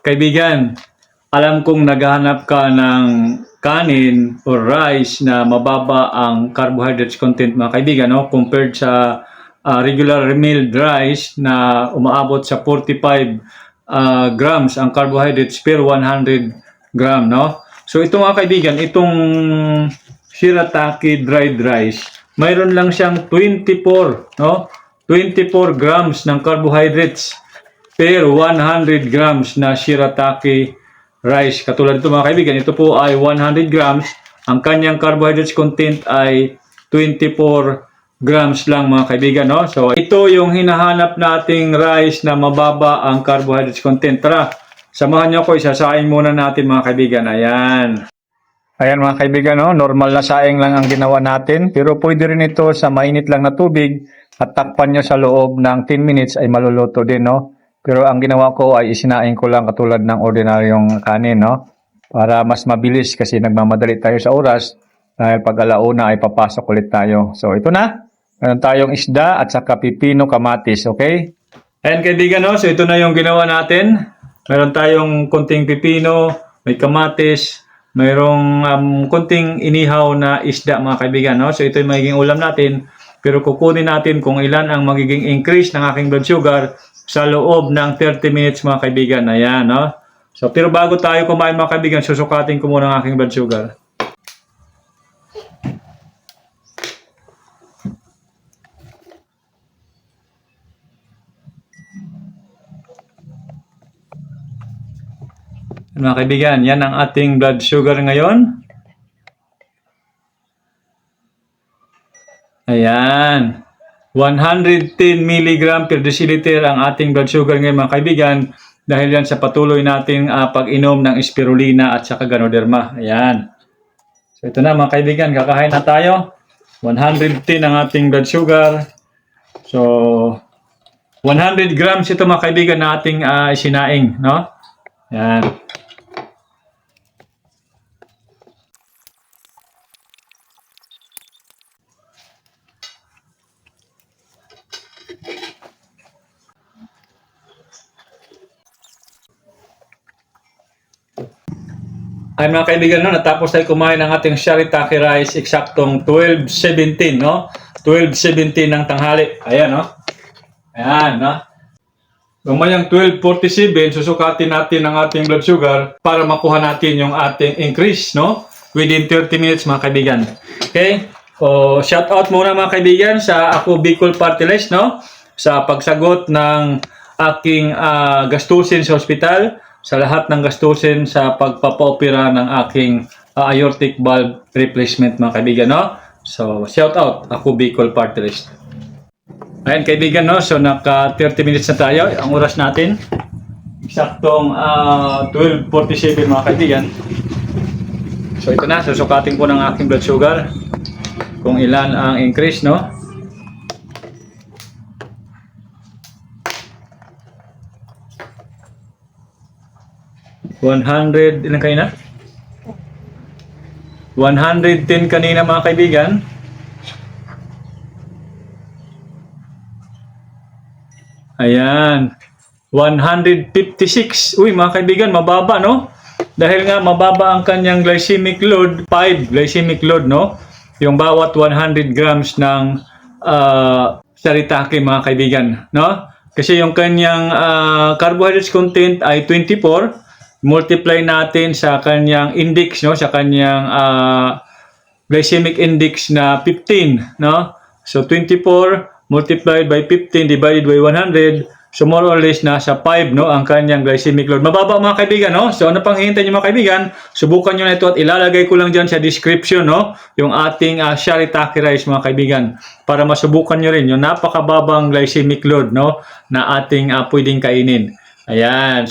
Kaibigan, alam kong naghahanap ka ng kanin or rice na mababa ang carbohydrates content mga kaibigan no? Compared sa ah, regular milled rice na umaabot sa 45 ah, grams ang carbohydrates per 100 gram no? So ito mga kaibigan itong shirataki dried rice mayroon lang siyang 24 no? 24 grams ng carbohydrates per 100 grams na shirataki rice. Katulad ito mga kaibigan, ito po ay 100 grams. Ang kanyang carbohydrates content ay 24 grams lang mga kaibigan. No? So ito yung hinahanap nating rice na mababa ang carbohydrates content. Tara, samahan niyo ko, isasaing muna natin mga kaibigan. Ayan. Ayan mga kaibigan, no? normal na saing lang ang ginawa natin. Pero pwede rin ito sa mainit lang na tubig at takpan nyo sa loob ng 10 minutes ay maluluto din. No? Pero ang ginawa ko ay isinaing ko lang katulad ng ordinaryong kanin. No? Para mas mabilis kasi nagmamadali tayo sa oras dahil pag alauna ay papasok ulit tayo. So ito na. Meron tayong isda at saka pipino kamatis. Okay? Ayan kaibigan, no? so ito na yung ginawa natin. Meron tayong konting pipino, may kamatis, mayroong um, konting inihaw na isda mga kaibigan. No? So ito yung magiging ulam natin. Pero kukunin natin kung ilan ang magiging increase ng aking blood sugar sa loob ng 30 minutes mga kaibigan. Ayan, no? So, pero bago tayo kumain mga kaibigan, susukatin ko muna ang aking blood sugar. Mga kaibigan, yan ang ating blood sugar ngayon. Ayan. 110 mg per deciliter ang ating blood sugar ngayon mga kaibigan dahil yan sa patuloy nating ah, pag-inom ng spirulina at saka ganoderma. Ayan. So ito na mga kaibigan, kakahain na tayo. 110 ang ating blood sugar. So 100 grams ito mga kaibigan na ating ah, isinaing, no? Ayan. Ay mga kaibigan, no, natapos tayo kumain ng ating sharitake rice eksaktong 12.17, no? 12.17 ng tanghali. Ayan, no? Ayan, no? Mamayang 12.47, susukatin natin ang ating blood sugar para makuha natin yung ating increase, no? Within 30 minutes, mga kaibigan. Okay? O, shout out muna mga kaibigan sa Ako Bicol Party no? Sa pagsagot ng aking ah, gastusin sa ospital, sa lahat ng gastusin sa pagpapa-opera ng aking ah, aortic valve replacement, mga kaibigan, no? So, shout out Ako Bicol Party List. Ayan kaibigan no, so naka 30 minutes na tayo. Ang oras natin, eksaktong ah, 12.47 mga kaibigan. So ito na, susukatin ko ng aking blood sugar kung ilan ang increase no. One hundred, ilan kanina? 110 kanina mga kaibigan. Ayan. 156. Uy, mga kaibigan, mababa, no? Dahil nga mababa ang kanyang glycemic load, 5 glycemic load, no? Yung bawat 100 grams ng uh, saritake, mga kaibigan, no? Kasi yung kanyang ah, carbohydrates content ay 24. Multiply natin sa kanyang index, no? Sa kanyang ah, glycemic index na 15, no? So 24 multiplied by 15 divided by 100, so more or less nasa 5 no ang kanyang glycemic load. Mababa mga kaibigan, no? So ano pang hihintay niyo mga kaibigan? Subukan niyo na ito at ilalagay ko lang diyan sa description, no? Yung ating uh, sharitake rice mga kaibigan para masubukan niyo rin yung napakababang glycemic load, no? Na ating ah, pwedeng kainin. Ayan. So